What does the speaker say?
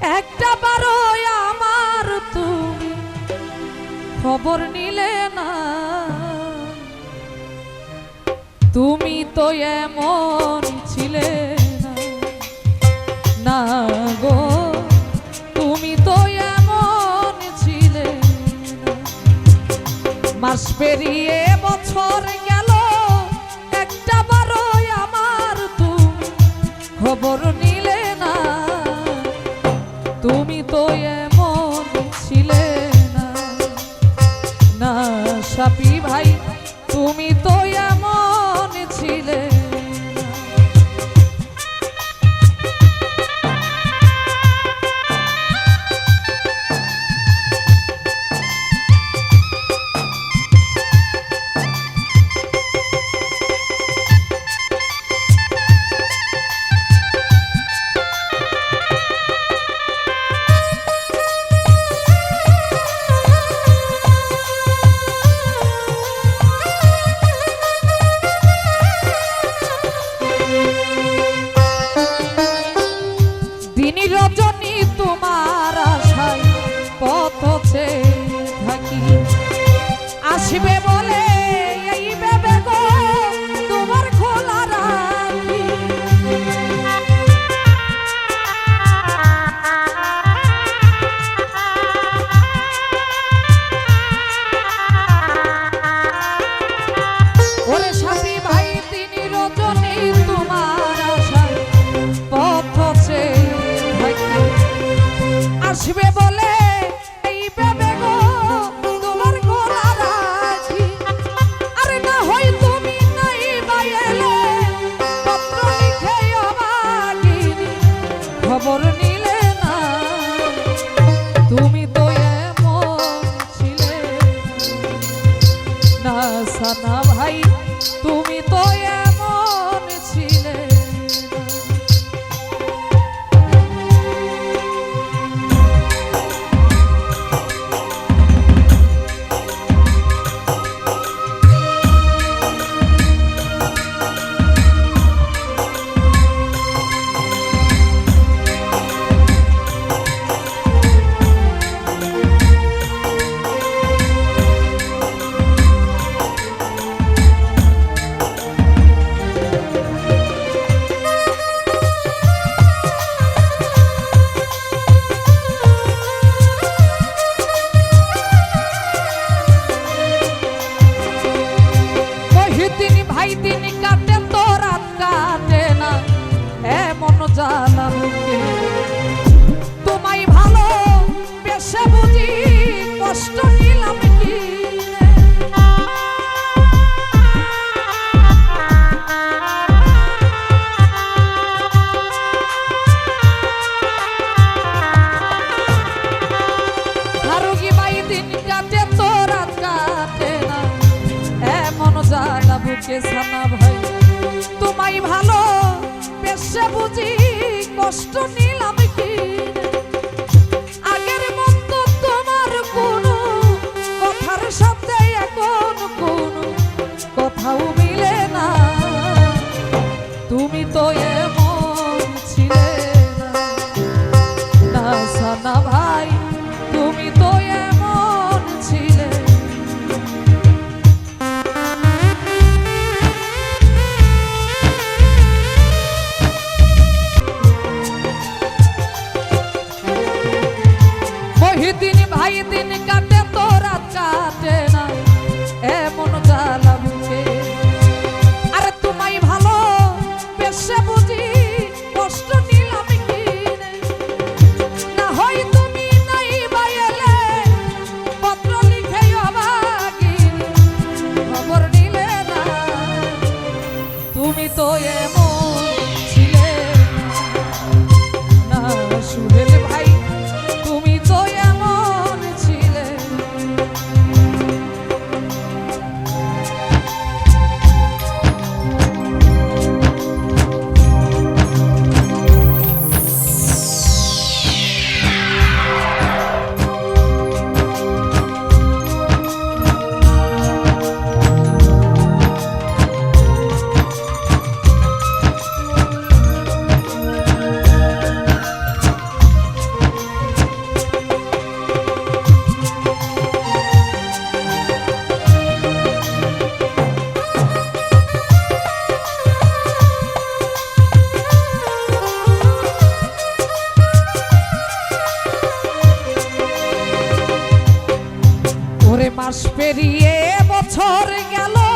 একটা বারো আমার তুমি খবর নিলে না। তুমি তো এমন ছিলে না। গো, তুমি তো এমন ছিলে মাস পেরিয়ে বছর গেল, একটা বারো আমার তুমি খবর নিলে তুমি তো এমন আসবে বলে এই ভেবে গো, তোমার খোলা রাখি। ওরে সাথী ভাই, তিনি রজনী তোমার আশায় পথ আসবে বলে না সানা ভাই ভাই দিন কাটে তো কাটে না। এমন জ্বালা বুকে বুকে সানা ভাই। তোমায় ভালো বেশে বুঝি কষ্ট নিলাম কি? দিন ভাই, দিন কাটে, তোরা চাটে না। এমন জ্বালা বুকে। আরে তোমায় ভালো বেশে বুঝি, কষ্ট নিলাম কি না হয় তুমি নাই বাইলে পত্র লিখে অবাগি খবর নিলে না। তুমি তো এমন মাস পেরিয়ে বছর গেল।